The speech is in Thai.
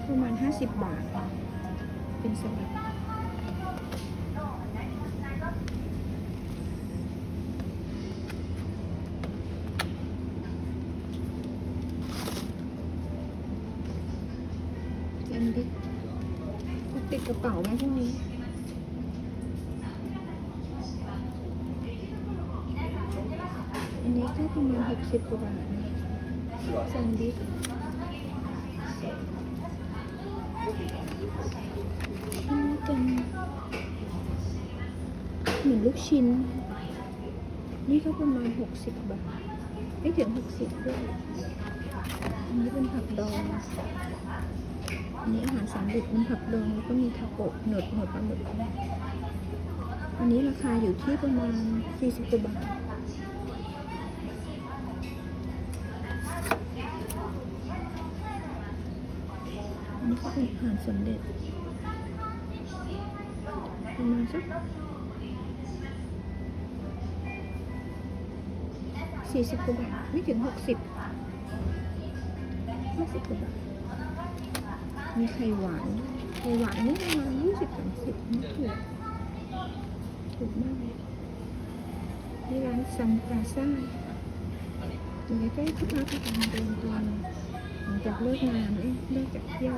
นี่ประมาณ 50 บาท เป็นสลัดเจนดิติดกระเป๋าไหมพวกนี้อันนี้ก็ประมาณ60กว่าบาทแซนด์วิช หมือนลูกชิ้น นี่ก็ประมาณ60บาท ไม่ถึง60ด้วย อันนี้เป็นผักดอง อันนี้อาหารสำเร็จเป็นผักดองแล้วก็มีทาโกะหนวดหนวดปลาหมึกอันนี้ราคาอยู่ที่ประมาณ40กว่าบาทอันนี้ก็เป็นอาหารสำเร็จประมาณสัก สี่สิบกว่าบาทไม่ถึงหกสิบห้าสิบกว่าบาทมีไข่หวานไข่หวานนี่ประมาณยี่สิบสามสิบไม่ถูกถูกมากเลยนี่ร้านซันปราซ่าอยู่ใกล้ๆที่พักประจำเดินตอนหลังจากเลิกงานเอ้ยเลิกจากเที่ยว